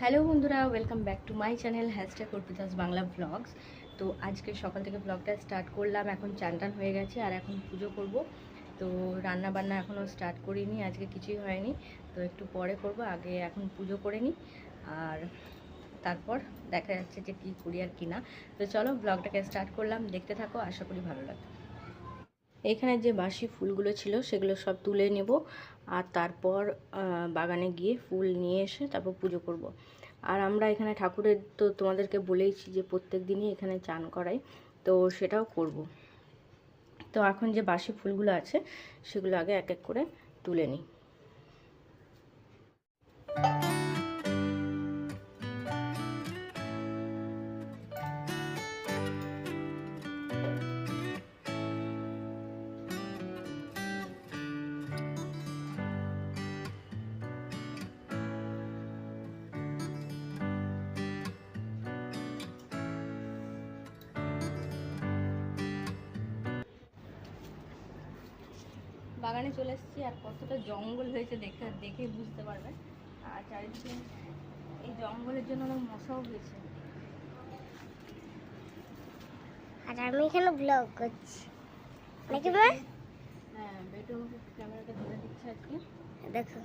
Hello বন্ধুরা welcome back to my channel hashtag Arpita's Bangla blogs তো আজকে সকাল থেকে ব্লগটা স্টার্ট করলাম, এখন চান টান হয়ে গেছে, আর এখন পুজো করব। তো রান্না বান্না এখনও স্টার্ট করিনি, আজকে কিছুই হয়নি। তো একটু পরে করব, আগে এখন পুজো করে নিই। আর তারপর দেখা যাচ্ছে যে কী করি আর কি না। তো চলো ব্লগটাকে স্টার্ট করলাম, দেখতে থাকো, আশা করি ভালো লাগবে। এখানে যে বাসি ফুলগুলো ছিল, সেগুলো সব তুলে নেব। আর তারপর বাগানে গিয়ে ফুল নিয়ে এসে তারপর পুজো করব। আর আমরা এখানে ঠাকুরের তো তোমাদেরকে বলেইছি যে প্রত্যেক দিনই এখানে চান করাই, তো সেটাও করব। তো এখন যে বাসি ফুলগুলো আছে, সেগুলো আগে এক এক করে তুলে নিই বাগানে চলে এসেছি আর কতটা জঙ্গল হয়েছে দেখে দেখে বুঝতে পারবে আর চারিদিকে এই জঙ্গলের জন্য অনেক মশাও হয়েছে। আর আমি এখানে ব্লগ করছি। নাকি মা হ্যাঁ বেটু আমাকে ক্যামেরাটা ধরে দিচ্ছে আজকে। দেখো।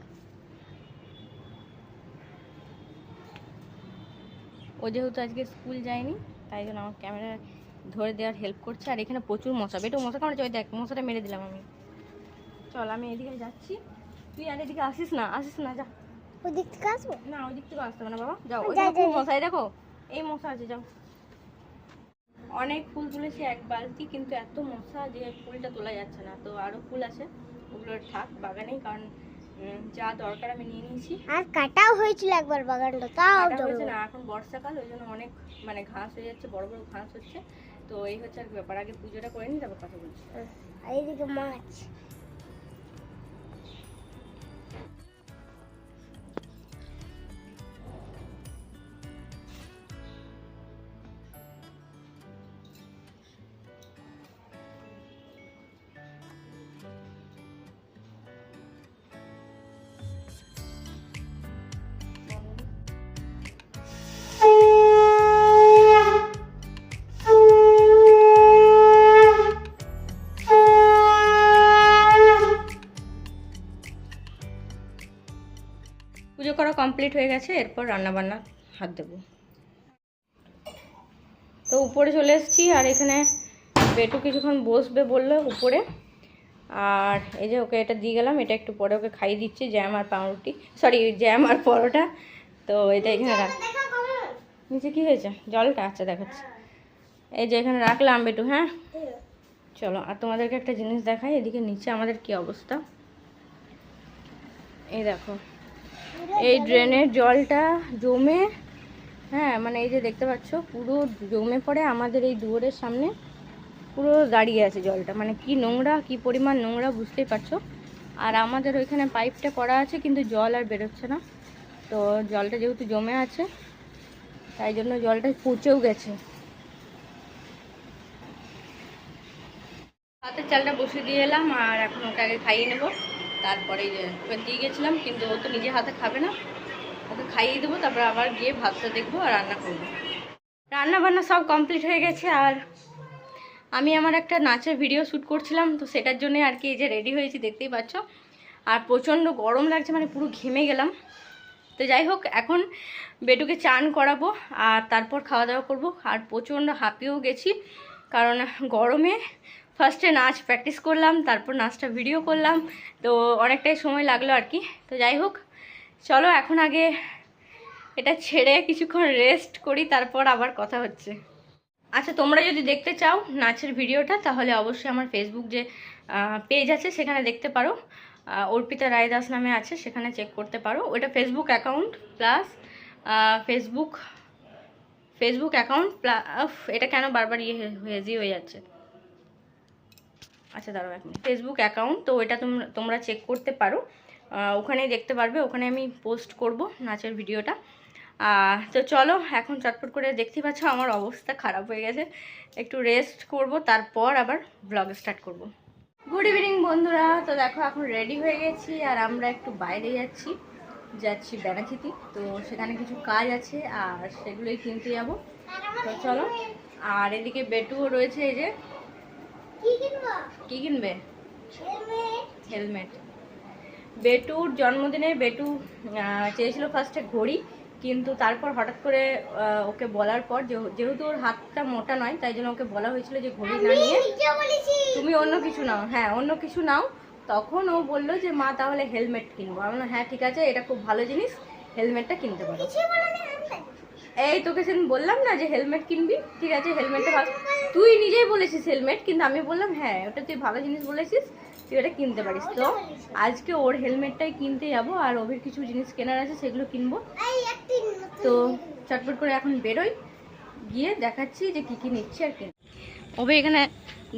ও যেহেতু আজকে স্কুল যায়নি তাই জন্য আমার ক্যামেরা ধরে দেওয়ার হেল্প করছে। আর এখানে প্রচুর মশা। বেটু মশা কামড়েছে ওই দেখ মশাটা মেরে দিলাম আমি। চল আমি এদিকে যাচ্ছি। তুই আর এদিকে আসিস না আসিস না যা। ওই দিক থেকে আসব? না ওই দিক থেকে আসতে হবে না বাবা। যাও ওই মশাই দেখো? এই মশা আছে যাও। অনেক ফুল তুলেছি এক বালতি কিন্তু এত মশা যে ফুলটা তোলা যাচ্ছে না। তো আরও ফুল আছে ওগুলো থাক বাগানেই কারণ যা দরকার আমি নিয়ে নিয়েছি। আর কাটাও হয়েছিল একবার বাগানটা তাও হয়েছে না এখন বর্ষাকাল ওই জন্য অনেক মানে ঘাস হয়ে যাচ্ছে বড় বড় ঘাস হচ্ছে। তো এই হচ্ছে আর ব্যাপার আগে পুজোটা করে নিই তারপর কথা বলছি। এইদিকে মাছ। করা কমপ্লিট হয়ে গেছে, এরপর রান্না বান্না হাত দেবো। তো উপরে চলে এসেছি, আর এখানে বেটু কিছুক্ষণ বসবে বলল উপরে। আর এই যে ওকে এটা দিয়ে গেলাম, এটা একটু পরে ওকে খাইয়ে দিচ্ছি জ্যাম আর পাউরুটি। সরি জ্যাম আর পরোটা। তো এটা এখানে রাখ নিচে কি হয়েছে? জলটা? আচ্ছা দেখাচ্ছি। এই যে এখানে রাখলাম বেটু হ্যাঁ? চলো, আর তোমাদেরকে একটা জিনিস দেখাই, এদিকে নিচে আমাদের কি অবস্থা? এই দেখো এই ড্রেনের জলটা জমে হ্যাঁ মানে এই যে দেখতে পাচ্ছ, পুরো জমে পড়ে আমাদের এই দুয়ারের সামনে। পুরো দাঁড়িয়ে আছে জলটা। মানে কি নোংরা, কি পরিমাণ নোংরা বুঝতেই পারছ। আর আমাদের ওইখানে পাইপটা করা আছে, কিন্তু জল আর বেরোচ্ছে না। তো জলটা যেহেতু জমে আছে, তাই জন্য জলটা পচেও গেছে। হাতের চালটা বসিয়ে দিয়ে এলাম, আর এখন ওকে আগে খাইয়ে নেব। তারপরে দিয়ে গেছিলাম, কিন্তু ও তো নিজে হাতে খাবে না। ওকে খাইয়ে দেবো, তারপর আবার গিয়ে ভাতটা দেখব আর রান্না করব। রান্না বান্না সব কমপ্লিট হয়ে গেছে আর আমি আমার একটা নাচের ভিডিও শ্যুট করছিলাম, তো সেটার জন্য আর কি এই যে রেডি হয়েছি, দেখতেই পাচ্ছ। আর প্রচণ্ড গরম লাগছে মানে পুরো ঘেমে গেলাম। তো যাই হোক, এখন বেটুকে চান করাবো আর তারপর খাওয়া দাওয়া করব। আর প্রচণ্ড হাঁপিয়েও গেছি, কারণ গরমে ফার্স্টে নাচ প্র্যাকটিস করলাম, তারপর নাচটা ভিডিও করলাম, তো অনেকটাই সময় লাগল আর কি। তো যাই হোক, চলো এখন আগে এটা ছেড়ে কিছুক্ষণ রেস্ট করি, তারপর আবার কথা হচ্ছে। আচ্ছা তোমরা যদি দেখতে চাও নাচের ভিডিওটা তাহলে অবশ্যই আমার ফেসবুক যে পেজ আছে, সেখানে দেখতে পারো। অর্পিতা রায় দাস নামে আছে, সেখানে চেক করতে পারো। ওটা Facebook account plus Facebook Facebook account plus এটা কেন বারবার ইয়ে হয়ে হয়ে যাচ্ছে? আচ্ছা দাঁড়াও এক মিনিট। ফেসবুক অ্যাকাউন্ট তো এটা তোমরা চেক করতে পারো। ওখানেই দেখতে পারবে, ওখানে আমি পোস্ট করব নাচের ভিডিওটা তো চলো, এখন চটপট করে দেখতে পাচ্ছ, আমার অবস্থা খারাপ হয়ে গেছে। একটু রেস্ট করব, তারপর আবার ব্লগ স্টার্ট করব। গুড ইভিনিং বন্ধুরা। তো দেখো, এখন রেডি হয়ে গেছি, আর আমরা একটু বাইরে যাচ্ছি। যাচ্ছি বেড়াচিতি তো সেখানে কিছু কাজ আছে, আর সেগুলোই কিনতে যাব। তো চলো, আর এদিকে বেটুও রয়েছে, এই যে। কি কিনবে? হেলমেট। বেটুর জন্মদিনে বেটু চেয়েছিল ফার্স্টে ঘড়ি কিন্তু তারপর হঠাৎ করে ওকে বলার পর যেহেতু ওর হাতটা মোটা নয় তাই জন্য ওকে বলা হয়েছিল যে ঘড়ি না নিয়ে তুমি অন্য কিছু নাও। হ্যাঁ অন্য কিছু নাও। তখন ও বলল যে মা তাহলে হেলমেট কিনবো। আমি বললাম, হ্যাঁ ঠিক আছে এটা খুব ভালো জিনিস হেলমেটটা কিনতে পারো। এই তোকে সেদিন বললাম না যে হেলমেট কিনবি? ঠিক আছে হেলমেটটা ভালো। তুই নিজেই বলেছিস হেলমেট কিন্তু আমি বললাম হ্যাঁ ওটা তুই ভালো জিনিস বলেছিস তুই ওটা কিনতে পারিস। তো আজকে ওর হেলমেটটাই কিনতে যাব আর ওভির কিছু জিনিস কেনার আছে সেগুলো কিনবো। এই একটি নতুন তো চটপট করে এখন বেরোই গিয়ে দেখাচ্ছি যে কি কি নিচ্ছে আর কি। ওবে এখানে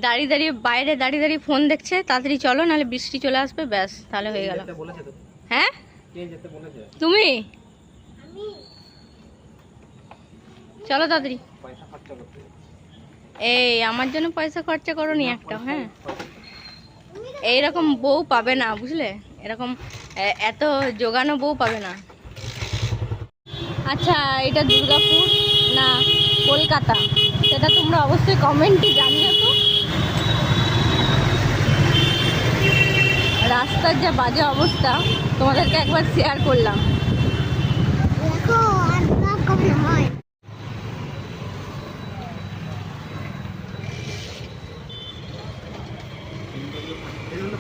দাঁড়িয়ে দাঁড়িয়ে বাইরে দাঁড়িয়ে দাঁড়িয়ে ফোন দেখছে তাড়াতাড়ি চলো নাহলে বৃষ্টি চলে আসবে ব্যাস তাহলে হয়ে গেল। হ্যাঁ? কে যেতে বলেছে। তুমি? আমি। চলো তাড়াতাড়ি। এই, আমার জন্য পয়সা খরচা করো নি একটা হ্যাঁ। এইরকম বউ পাবে না, বুঝলে? এরকম এত জোগানো বউ পাবে না। আচ্ছা এটা দুর্গাপুর না কলকাতা? সেটা তোমরা অবশ্যই কমেন্টে জানিও তো। রাস্তার যা বাজে অবস্থা, তোমাদেরকে একবার শেয়ার করলাম দেখো আর কখন হয় নেই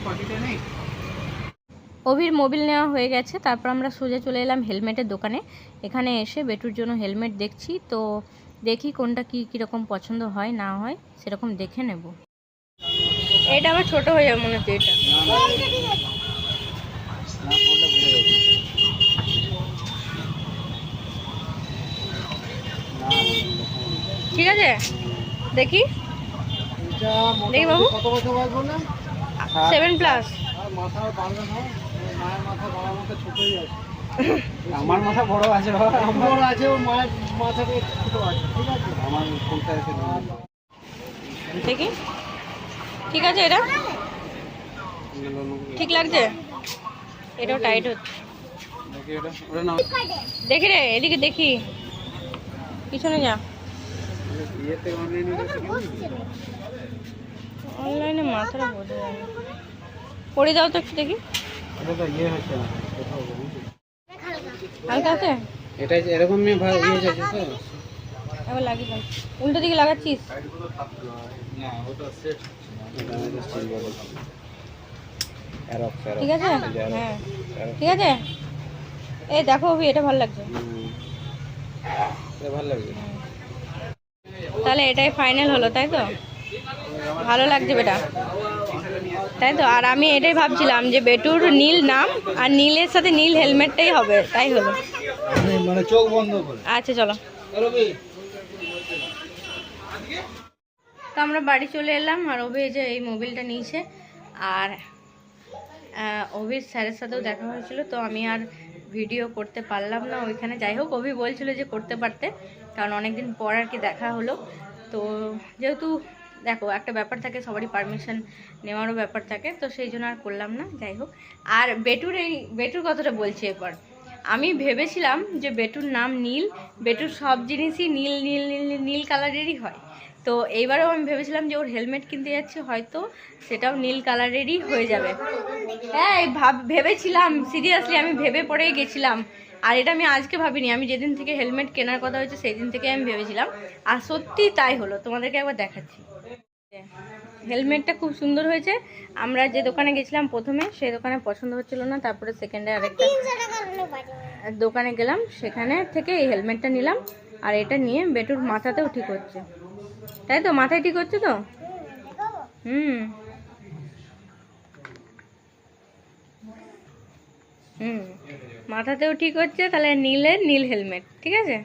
অভির মোবিল নেওয়া হয়ে গেছে তারপর আমরা সোজা চলে এলাম হেলমেটের দোকানে। এখানে এসে বেটুর জন্য হেলমেট দেখছি তো দেখি কোনটা কি কীরকম পছন্দ হয় না হয় সেরকম দেখে নেব। এটা আমার ছোট হয়ে যাবে মনে হচ্ছে এটা। না না ঠিক আছে? দেখি। দেখি বাবু। কত বছর বয়স বললেন? সেভেন প্লাস আমার মাথা বড় আছে আমার আছে ও মায়ের মাথাটা ছোট আছে ঠিক আছে? আমার কোনটা এসে দেখি। ঠিক আছে এটা? ঠিক লাগছে? এটাও টাইট হচ্ছে। দেখি রে এদিকে দেখি। পিছনে যা। অনলাইনে মাথাটা বোঝা যায় না পরে দাও তো একটু দেখি। এটা ইয়ে। হালকা আছে এটা এরকম ভাই ইয়ে যাচ্ছে তো। এবার লাগিয়ে দাও। উল্টো দিকে লাগাচ্ছিস? না ওটা সেট ঠিক আছে? হ্যাঁ। ঠিক আছে? এই দেখো অভি এটা ভালো লাগছে। ভালো লাগছে। তাহলে এটাই ফাইনাল হলো তাই তো? ভালো লাগছে বেটা। তাই তো? আর আমি এটাই ভাবছিলাম যে বেটুর নীল নাম আর নীলের সাথে নীল হেলমেটটাই হবে তাই হলো। মানে চোখ বন্ধ করে। আচ্ছা চলো। তো আমরা বাড়ি চলে এলাম আর অভি যে এই মোবিলটা নিয়েছে। আর অভির স্যারের সাথেও দেখা হয়েছিল তো আমি আর ভিডিও করতে পারলাম না ওইখানে। যাই হোক অভি বলছিল যে করতে পারতে কারণ অনেকদিন পর আর কি দেখা হলো। তো যেহেতু দেখো, একটা ব্যাপার থাকে, সবারই পারমিশন নেওয়ারও ব্যাপার থাকে, তো সেই জন্য আর করলাম না, যাই হোক। আর বেটুর এই, বেটুর কথাটা বলছি এবার আমি ভেবেছিলাম যে বেটুর নাম নীল, বেটুর সব জিনিসই নীল নীল নীল, নীল- কালারেরই হয়। তো এইবারেও আমি ভেবেছিলাম যে ওর হেলমেট কিনতে যাচ্ছি, হয়তো সেটাও নীল কালারেরই হয়ে যাবে। হ্যাঁ ভাব, ভেবেছিলাম সিরিয়াসলি আমি ভেবে পড়েই গেছিলাম। আর এটা আমি আজকে ভাবিনি, আমি যেদিন থেকে হেলমেট কেনার কথা হয়েছে সেই দিন থেকে আমি ভেবেছিলাম। আর সত্যি তাই হলো, তোমাদেরকে একবার দেখাচ্ছি। হেলমেটটা খুব সুন্দর হয়েছে। আমরা যে দোকানে গেছিলাম প্রথমে, সেই দোকানে পছন্দ হচ্ছিল না, তারপরে সেকেন্ডে আরেকটা দোকানে গেলাম, সেখানে থেকে এই হেলমেটটা নিলাম, আর এটা নিয়ে বেটুর মাথাতেও ঠিক হচ্ছে। তাই তো? মাথায় ঠিক হচ্ছে তো? হুম। হুম। মাথাতেও ঠিক হচ্ছে, তাহলে নীলের নীল হেলমেট, ঠিক আছে?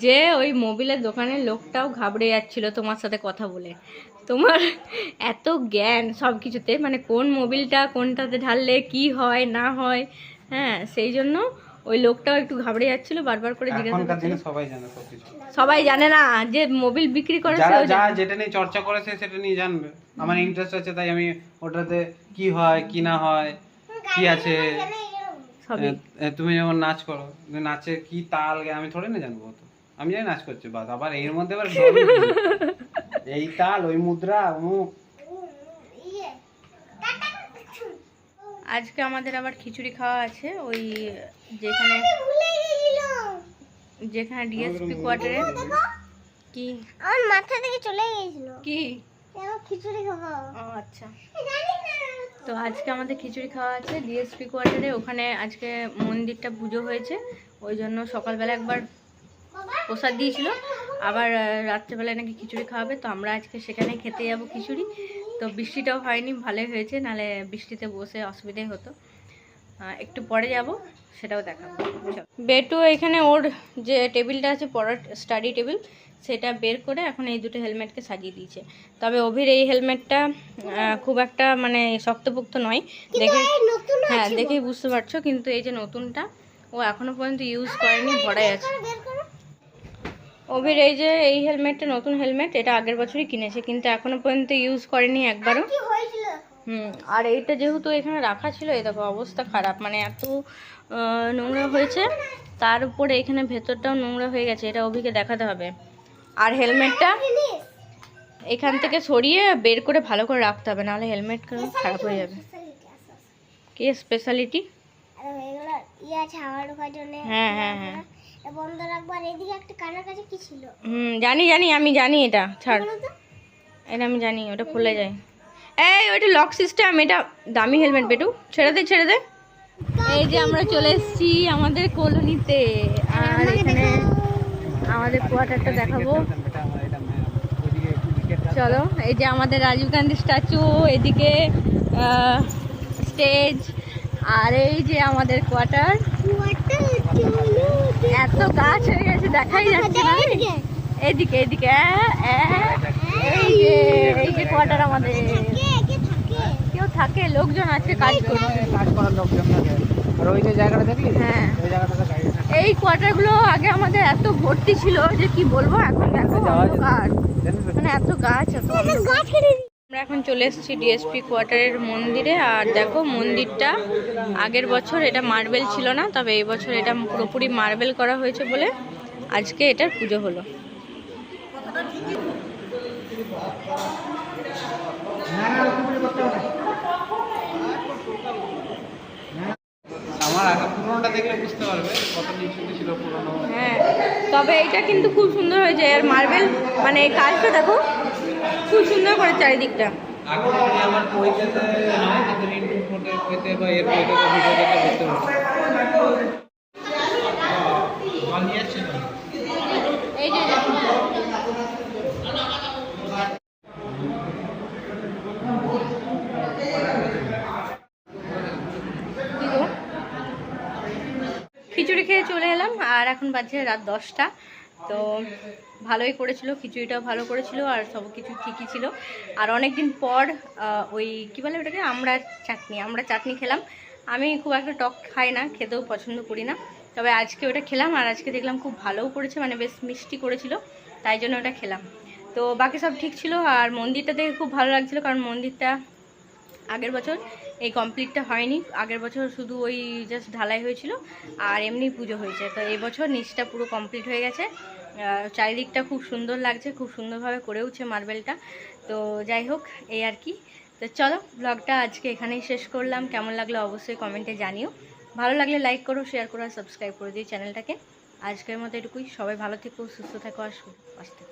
যে ওই মোবিলের দোকানের লোকটাও ঘাবড়ে যাচ্ছিল তোমার সাথে কথা বলে। তোমার এত জ্ঞান সব কিছুতে মানে কোন মোবিলটা কোনটাতে ঢাললে কি হয় না হয় হ্যাঁ সেই জন্য ওই লোকটাও একটু ঘাবড়ে যাচ্ছিল বারবার করে জিজ্ঞাসা সবাই জানে সবাই জানে না যে মোবিল বিক্রি করে যা যেটা নিয়ে চর্চা করেছে সেটা নিয়ে জানবে। আমার ইন্টারেস্ট আছে তাই আমি ওটাতে কি হয় কি না হয় কি আছে? তুমি যেমন নাচ করো নাচে কি তাল আমি থোড়ে না জানব তো আমি জানি নাচ করছি বাস আবার এর মধ্যে আবার এই তাল ওই মুদ্রা অমুক আজকে আমাদের আবার খিচুড়ি খাওয়া আছে ওই যেখানে যেখানে ডিএসপি কোয়ার্টারে কি? আমার মাথা থেকে চলে গিয়েছিল। কি? খিচুড়ি খাব। ও আচ্ছা। তো আজকে আমাদের খিচুড়ি খাওয়া আছে ডিএসপি কোয়ার্টারে ওখানে আজকে মন্দিরটা পুজো হয়েছে ওই জন্য সকালবেলা একবার প্রসাদ দিয়েছিল। আবার রাত্রেবেলায় নাকি খিচুড়ি খাওয়াবে তো আমরা আজকে সেখানে খেতে যাব খিচুড়ি। তো বৃষ্টিটাও হয়নি ভালোই হয়েছে নাহলে বৃষ্টিতে বসে অসুবিধাই হতো। একটু পরে যাব সেটাও দেখাবো। বেটু এখানে ওর যে টেবিলটা আছে পড়ার স্টাডি টেবিল সেটা বের করে এখন এই দুটো হেলমেটকে সাজিয়ে দিয়েছে। তবে অভির এই হেলমেটটা খুব একটা মানে শক্তপোক্ত নয়। দেখে হ্যাঁ দেখেই বুঝতে পারছ কিন্তু এই যে নতুনটা ও এখনও পর্যন্ত ইউজ করেনি ভরাই আছে। অভির এই যে এই হেলমেটটা নতুন হেলমেট এটা আগের বছরই কিনেছে কিন্তু এখনও পর্যন্ত ইউজ করেনি একবারও। হুম আর এইটা যেহেতু এখানে রাখা ছিল এই দেখো অবস্থা খারাপ। মানে এত নোংরা হয়েছে তার উপরে এখানে ভেতরটাও নোংরা হয়ে গেছে এটা অভিকে দেখাতে হবে। আর হেলমেটটা এখান থেকে সরিয়ে বের করে ভালো করে রাখতে হবে নাহলে হেলমেট খারাপ হয়ে যাবে। কি স্পেশালিটি ইয়ে হ্যাঁ হ্যাঁ হ্যাঁ। বন্ধ রাখব আর এদিকে একটা কানার কাছে কি ছিল? হুম জানি জানি আমি জানি এটা। ছাড়। এটা আমি জানি ওটা খুলে যায়। এই ওইটা লক সিস্টেম এটা দামি হেলমেট বেটু। ছেড়ে দে ছেড়ে দে। এই যে আমরা চলে এসেছি আমাদের কলোনিতে। আর এখানে আমাদের কোয়ার্টারটা দেখাবো। চলো এই যে আমাদের রাজীব গান্ধী স্ট্যাচু এদিকে স্টেজ আর এই যে আমাদের কোয়ার্টার। এত গাছ হয়ে গেছে দেখাই যাচ্ছে না এদিকে এদিকে আ, আ, এই যে এই যে কোয়ার্টার আমাদের। কেউ থাকে লোকজন আছে কাজ করছে কাজ করার লোকজন থাকে। আর ওই যে জায়গাটা দেখলি? হ্যাঁ। ওই জায়গাটাতে এই কোয়ার্টারগুলো আগে আমাদের এত ভর্তি ছিল যে কি বলব এখন দেখো জানিস তো? মানে এত গাছ এত। আমরা এখন চলে এসেছি ডিএসপি কোয়ার্টারের মন্দিরে। আর দেখো মন্দিরটা আগের বছর এটা মার্বেল ছিল না তবে এই বছর এটা পুরোপুরি মার্বেল করা হয়েছে বলে আজকে এটার পুজো হলো। হ্যাঁ তবে এটা কিন্তু খুব সুন্দর হয়েছে আর মার্বেল মানে এই কাজটা দেখো খুব সুন্দর করে চারিদিকটা। আমার নয় কিন্তু বা এর বুঝতে পারবে? খিচুড়ি খেয়ে চলে এলাম আর এখন বাজছে রাত দশটা। তো ভালোই করেছিল, খিচুড়িটাও ভালো করেছিল আর সব কিছু ঠিকই ছিল। আর অনেক দিন পর ওই কী বলে ওটাকে? আমরা চাটনি আমরা চাটনি খেলাম। আমি খুব একটা টক খাই না, খেতেও পছন্দ করি না। তবে আজকে ওটা খেলাম আর আজকে দেখলাম খুব ভালোও করেছে মানে বেশ মিষ্টি করেছিল, তাই জন্য ওটা খেলাম। তো বাকি সব ঠিক ছিল আর মন্দিরটা দেখে খুব ভালো লাগছিল কারণ মন্দিরটা আগের বছর এই কমপ্লিটটা হয়নি। আগের বছর শুধু ওই জাস্ট ঢালাই হয়েছিল, আর এমনি পুজো হয়েছে। তো এবছর বছর নিচটা পুরো কমপ্লিট হয়ে গেছে। চারিদিকটা খুব সুন্দর লাগছে, খুব সুন্দরভাবে করেওছে মার্বেলটা। তো যাই হোক, এই আর কি। তো চলো ব্লগটা আজকে এখানেই শেষ করলাম। কেমন লাগল অবশ্যই কমেন্টে জানিও। ভালো লাগলে লাইক করো শেয়ার করো, আর সাবস্ক্রাইব করে দিই চ্যানেলটাকে। আজকের মতো এটুকুই। সবাই ভালো থেকো, সুস্থ থাকো, আর আসতে